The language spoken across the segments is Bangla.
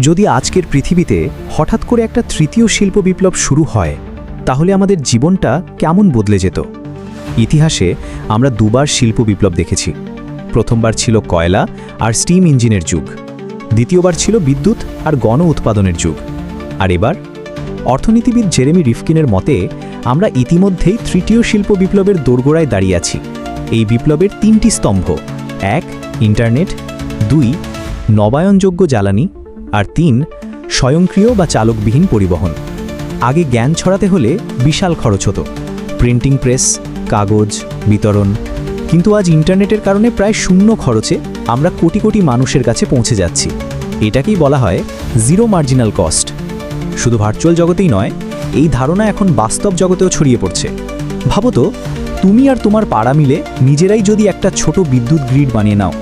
যদি আজকের পৃথিবীতে হঠাৎ করে একটা তৃতীয় শিল্প বিপ্লব শুরু হয়, তাহলে আমাদের জীবনটা কেমন বদলে যেত? ইতিহাসে আমরা দুবার শিল্প বিপ্লব দেখেছি। প্রথমবার ছিল কয়লা আর স্টিম ইঞ্জিনের যুগ। দ্বিতীয়বার ছিল বিদ্যুৎ আর গণ উৎপাদনের যুগ। আর এবার? অর্থনীতিবিদ জেরেমি রিফকিনের মতে, আমরা ইতিমধ্যেই তৃতীয় শিল্প বিপ্লবের দোরগোড়ায় দাঁড়িয়ে আছি। এই বিপ্লবের তিনটি স্তম্ভ। এক, ইন্টারনেট। দুই, নবায়নযোগ্য জ্বালানি। আর তিন, স্বয়ংক্রিয় বা চালকবিহীন পরিবহন। আগে জ্ঞান ছড়াতে হলে বিশাল খরচ হতো। প্রিন্টিং প্রেস, কাগজ, বিতরণ। কিন্তু আজ ইন্টারনেটের কারণে প্রায় শূন্য খরচে আমরা কোটি কোটি মানুষের কাছে পৌঁছে যাচ্ছি। এটাকেই বলা হয় জিরো মার্জিনাল কস্ট। শুধু ভার্চুয়াল জগতেই নয়, এই ধারণা এখন বাস্তব জগতেও ছড়িয়ে পড়ছে। ভাবো তো, তুমি আর তোমার পাড়া মিলে নিজেরাই যদি একটা ছোট বিদ্যুৎ গ্রিড বানিয়ে নাও,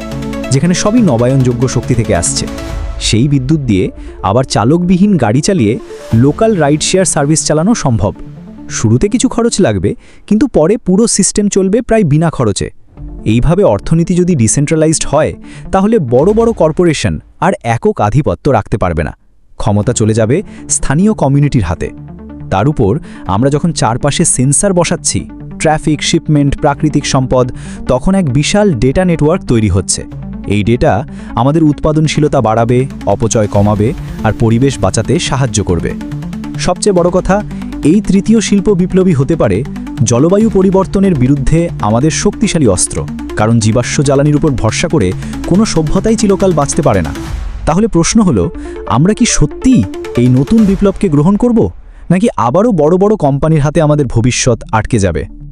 যেখানে সবই নবায়নযোগ্য শক্তি থেকে আসছে। সেই বিদ্যুৎ দিয়ে আবার চালকবিহীন গাড়ি চালিয়ে লোকাল রাইড শেয়ার সার্ভিস চালানো সম্ভব। শুরুতে কিছু খরচ লাগবে, কিন্তু পরে পুরো সিস্টেম চলবে প্রায় বিনা খরচে। এইভাবে অর্থনীতি যদি ডিসেন্ট্রালাইজড হয়, তাহলে বড় বড় কর্পোরেশন আর একক আধিপত্য রাখতে পারবে না। ক্ষমতা চলে যাবে স্থানীয় কমিউনিটির হাতে। তার উপর আমরা যখন চারপাশে সেন্সার বসাচ্ছি, ট্রাফিক, শিপমেন্ট, প্রাকৃতিক সম্পদ, তখন এক বিশাল ডেটা নেটওয়ার্ক তৈরি হচ্ছে। এই ডেটা আমাদের উৎপাদনশীলতা বাড়াবে, অপচয় কমাবে আর পরিবেশ বাঁচাতে সাহায্য করবে। সবচেয়ে বড় কথা, এই তৃতীয় শিল্প বিপ্লবী হতে পারে জলবায়ু পরিবর্তনের বিরুদ্ধে আমাদের শক্তিশালী অস্ত্র, কারণ জীবাশ্ম জ্বালানির উপর ভরসা করে কোনো সভ্যতাই চিরকাল বাঁচতে পারে না। তাহলে প্রশ্ন হলো, আমরা কি সত্যিই এই নতুন বিপ্লবকে গ্রহণ করব, নাকি আবারও বড় বড় কোম্পানির হাতে আমাদের ভবিষ্যৎ আটকে যাবে?